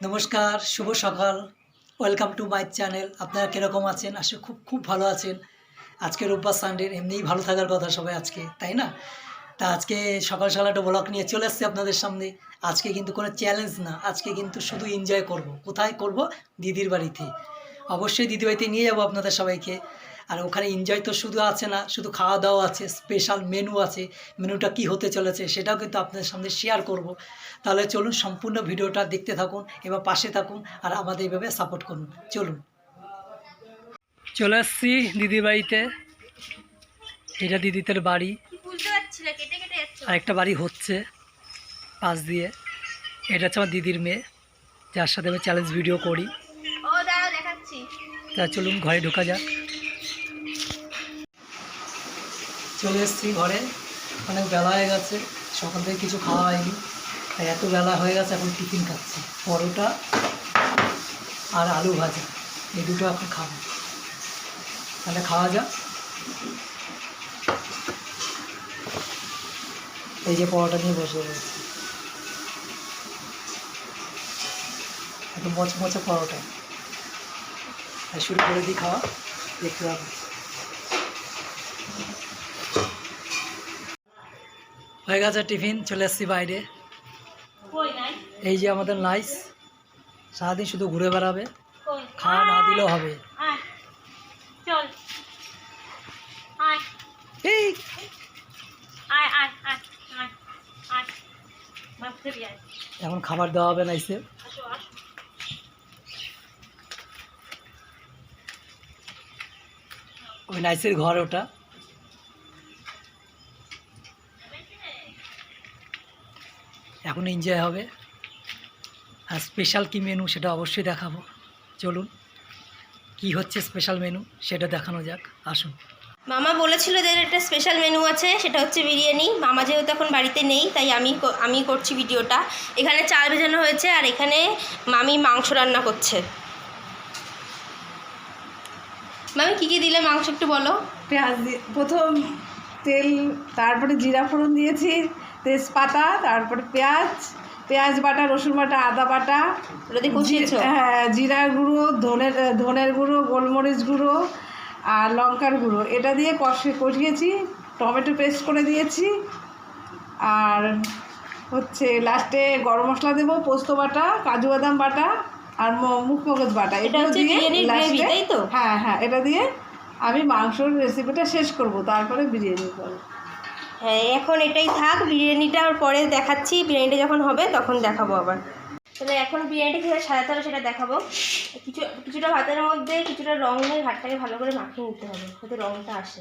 নমস্কার, শুভ সকাল। Welcome to my channel আপনারা কীরকম আছেন? আসলে খুব খুব ভালো আছেন। আজকে রোববার সানডে এমনিই ভালো থাকার কথা সবাই আজকে, তাই না? তা আজকে সকাল সকাল একটা ব্লগ নিয়ে চলে এসছি আপনাদের সামনে। আজকে কিন্তু কোনো চ্যালেঞ্জ না। আজকে কিন্তু শুধু এনজয় করব। কোথায় করব? দিদির বাড়িতে। অবশ্যই দিদি বাড়িতে নিয়ে যাব আপনাদের সবাইকে। আর ওখানে এনজয় তো শুধু আছে না শুধু খাওয়া দাওয়া আছে স্পেশাল মেনু আছে মেনুটা কি হতে চলেছে সেটাও কিন্তু আপনাদের সামনে শেয়ার করব। তাহলে চলুন সম্পূর্ণ ভিডিওটা দেখতে থাকুন এবার পাশে থাকুন আর আমাদের এইভাবে সাপোর্ট করুন। চলুন। চলে আসছি দিদির বাড়িতে এটা দিদিদের বাড়ি। আর একটা বাড়ি হচ্ছে পাশ দিয়ে। এটা হচ্ছে আমার দিদির মেয়ে যার সাথে আমি চ্যালেঞ্জ ভিডিও করি। তা চলুন ঘরে ঢোকা যাক। চলে এসেছি ঘরে। অনেক বেলা হয়ে গেছে, সকাল থেকে কিছু খাওয়া হয়নি। তাই এত বেলা হয়ে গেছে, এখন টিফিন খাচ্ছি। পরোটা আর আলু ভাজা, এই দুটো এখন খাব। তাহলে খাওয়া যাক। এই যে পরোটা নিয়ে বসে রয়েছে। একটু মচমচে পরোটা। শুরু করে দিই খাওয়া। দেখতে পাবো। হয়ে গেছে টিফিন চলে এসছি বাইরে। এই যে আমাদের নাইস সারাদিন শুধু ঘুরে বেড়াবে। খাওয়া না দিলেও হবে। এখন খাবার দেওয়া হবে নাইসে। ওই নাইসের ঘর ওটা। এখন এনজয় হবে। আর স্পেশাল কি মেনু সেটা অবশ্যই দেখাবো। চলুন, কি হচ্ছে স্পেশাল মেনু সেটা দেখানো যাক। আসুন। মামা বলেছিল যে একটা স্পেশাল মেনু আছে, সেটা হচ্ছে বিরিয়ানি। মামা যেহেতু এখন বাড়িতে নেই, তাই আমি আমি করছি ভিডিওটা। এখানে চাল ভেজানো হয়েছে আর এখানে মামি মাংস রান্না করছে। মামি কী কী দিলে? মাংস একটু বলো। পেঁয়াজ দিয়ে প্রথম তেল তারপরে জিরা ফোড়ন দিয়েছি তেজপাতা তারপরে পেঁয়াজ পেঁয়াজ বাটা রসুন বাটা আদা বাটা। ওটা দিয়ে কষিয়েছো? হ্যাঁ জিরার গুঁড়ো ধনের ধনের গুঁড়ো গোলমরিচ গুঁড়ো আর লঙ্কার গুঁড়ো। এটা দিয়ে কষে কষিয়েছি টমেটো পেস্ট করে দিয়েছি। আর হচ্ছে লাস্টে গরম মশলা দেবো পোস্ত বাটা কাজু বাদাম বাটা আর মুখ মগজ বাটা। এটা হচ্ছে last তাই তো? হ্যাঁ হ্যাঁ এটা দিয়ে আমি মাংসর রেসিপিটা শেষ করব তারপরে বিরিয়ানি করব হ্যাঁ এখন এটাই থাক বিরিয়ানিটা পরে দেখাচ্ছি বিরিয়ানিটা যখন হবে তখন দেখাবো আবার। তাহলে এখন বিরিয়ানিটা কীভাবে সাজাতে হবে সেটা দেখাবো। কিছু কিছুটা ভাতের মধ্যে কিছুটা রং নিয়ে ভাতটাকে ভালো করে মাখিয়ে নিতে হবে যাতে রংটা আসে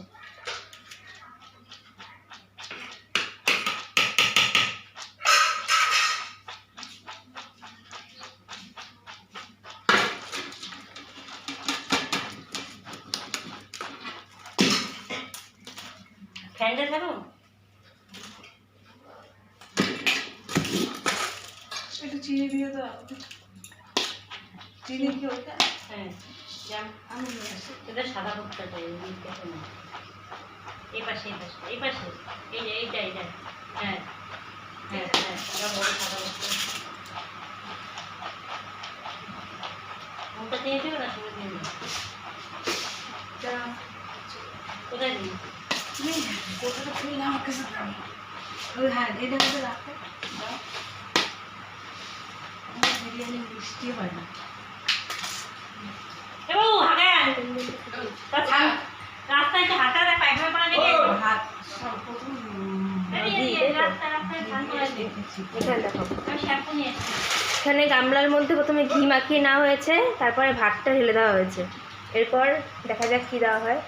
ফ্যানটা থাকো একটু চিনি দিয়ে দাও চিনি কি ওটা হ্যাঁ আমি এটা সাদা করতে চাই এই পাশে এই পাশে এই পাশে। এই যে এইটা এইটা। হ্যাঁ হ্যাঁ হ্যাঁ এটা বড় সাদা করতে ওটা দিয়ে দেবে না শুরু দিয়ে দেবে? কোথায় দিই তুমি কোথাটা তুমি না আমার কাছে। দাও হ্যাঁ এটা রাখো। বিরিয়ানি মিষ্টি হয় না। তা পায়খানা করা দেখে। হাত এখানে গামলার মধ্যে প্রথমে ঘি মাখিয়ে নেওয়া হয়েছে তারপরে ভাতটা ঢেলে দেওয়া হয়েছে। এরপর দেখা যাক কী দেওয়া হয়।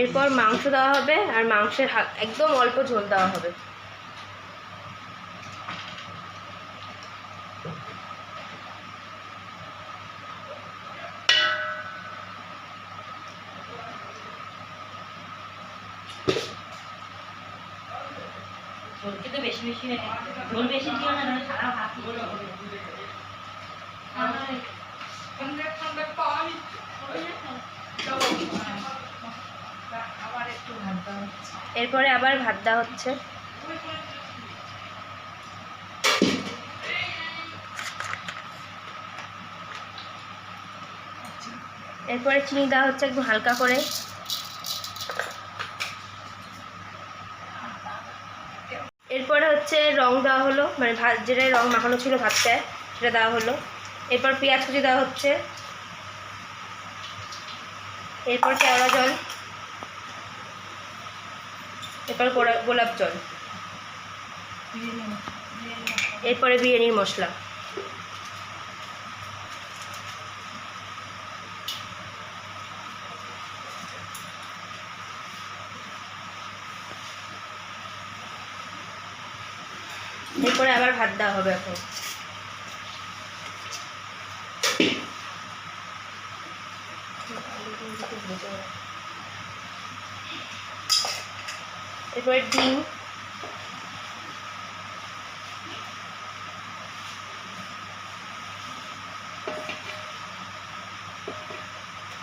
এরপর মাংস দেওয়া হবে আর মাংসের একদম অল্প ঝোল দেওয়া হবে। কিন্তু বেশি বেশি বেশি দিও না এরপরে আবার ভাত দেওয়া হচ্ছে। এরপরে চিনি দেওয়া হচ্ছে একটু হালকা করে। দেওয়া হলো মানে ভাত যেটা রং মাখানো ছিল ভাতটায়, সেটা দেওয়া হলো। এরপর পেঁয়াজ কুচি দেওয়া হচ্ছে। এরপর কেওড়া জল। এরপর গোলাপ জল। এরপরে বিরিয়ানির মশলা। এরপরে আবার ভাত দেওয়া হবে এখন। এরপরে ডিম।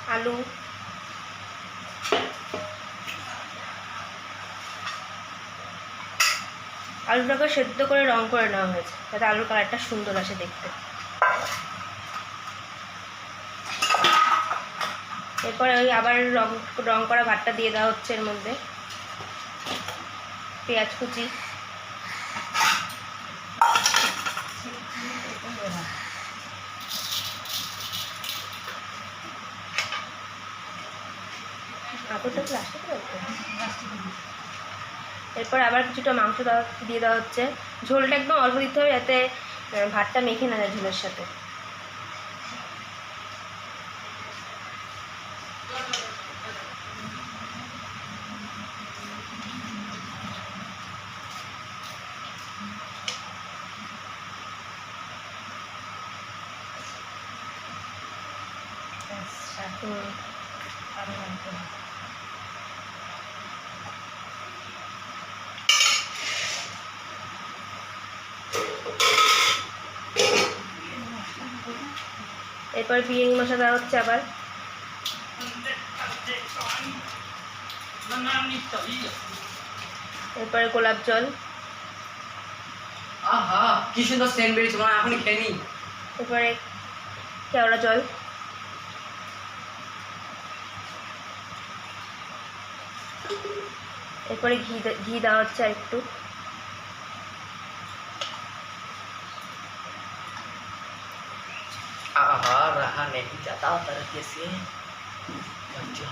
আলু। আলুটাকে সেদ্ধ করে রং করে নেওয়া হয়েছে, যাতে আলুর কালারটা সুন্দর আসে দেখতে। এরপরে ওই আবার রং রং করা ভাতটা দিয়ে দেওয়া হচ্ছে এর মধ্যে। পেঁয়াজ কুচি। কাপড়টা কি লাস্টে করে রাখতে হবে? এরপর আবার কিছুটা মাংস দেওয়া দিয়ে দেওয়া হচ্ছে। ঝোলটা একদম অল্প দিতে হবে যাতে ভাতটা মেখে না যায় ঝোলের সাথে। এরপর বিরিয়ানি মশলা দেওয়া হচ্ছে আবার। এরপরে গোলাপ জল। আহা কি সুন্দর সেন্ট বেরিয়েছে মনে খেয়ে এরপরে কেওড়া জল। এরপরে ঘি ঘি দেওয়া হচ্ছে আর একটু आहा रहा नहीं जाता तरीके से अच्छा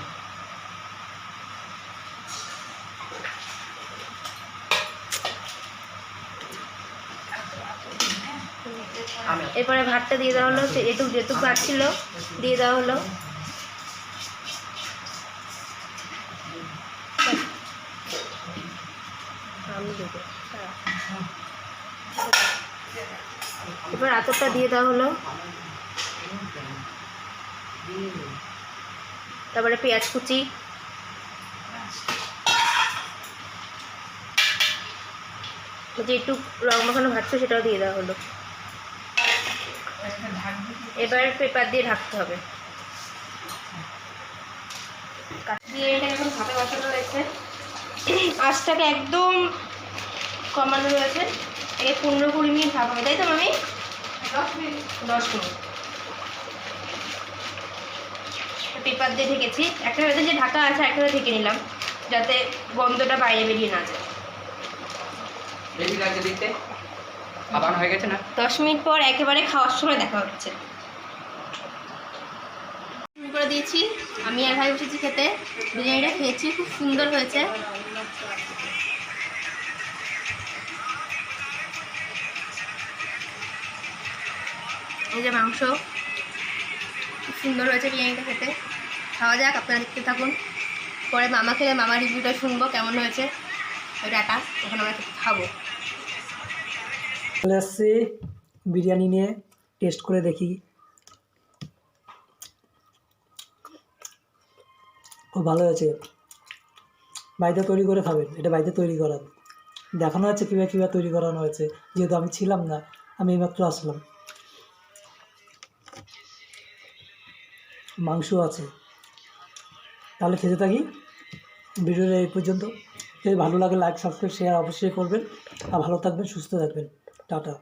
আমি এরপরে ভাতটা দিয়ে দেওয়া হলো সে- এটুক যেটুক ভাত ছিল দিয়ে দেওয়া হলো আমি দেবো দাঁড়া। এবার আতরটা দিয়ে দেওয়া হলো তারপরে পেঁয়াজ কুচি। যে একটু রং মাখানো ভাত ছিল সেটাও দিয়ে দেওয়া হলো। এবার পেপার দিয়ে ঢাকতে হবে। বিরিয়ানিটা এখন ভাপে বসানো রয়েছে আঁচটাকে একদম কমানো রয়েছে একে পনেরো কুড়ি মিনিট ভাপ হবে। তাই তো মামি? দশ মিনিট। দশ মিনিট। পেপার দিয়ে ঢেকেছি। একটা ভেতরে যে ঢাকা আছে একটা ঢেকে নিলাম যাতে গন্ধটা বাইরে বেরিয়ে না যায়। বেশি লাগছে দেখতে? আবার হয়ে গেছে না? দশ মিনিট পর একেবারে খাওয়ার সময় দেখা হচ্ছে। শুরু করে দিয়েছি। আমি আর ভাই বসেছি খেতে। বিরিয়ানিটা খেয়েছি খুব সুন্দর হয়েছে। এই যে মাংস খুব সুন্দর হয়েছে বিরিয়ানিটা খেতে। খাওয়া যাক, আপনারা দেখতে থাকুন। পরে মামা খেলে মামার রিভিউটা শুনব, কেমন হয়েছে ওই ডাটা, তখন আমরা খাব। চলে আসছি, বিরিয়ানি নিয়ে টেস্ট করে দেখি। খুব ভালো হয়েছে। বাড়িতে তৈরি করে খাবেন, এটা বাড়িতে তৈরি করান দেখানো হচ্ছে কীভাবে কীভাবে তৈরি করানো হয়েছে, যেহেতু আমি ছিলাম না, আমি এইমাত্র আসলাম। মাংস আছে। তাহলে খেতে থাকি। ভিডিওটা এই পর্যন্ত। যদি ভালো লাগে লাইক সাবস্ক্রাইব শেয়ার অবশ্যই করবেন। আর ভালো থাকবেন, সুস্থ থাকবেন। টাটা।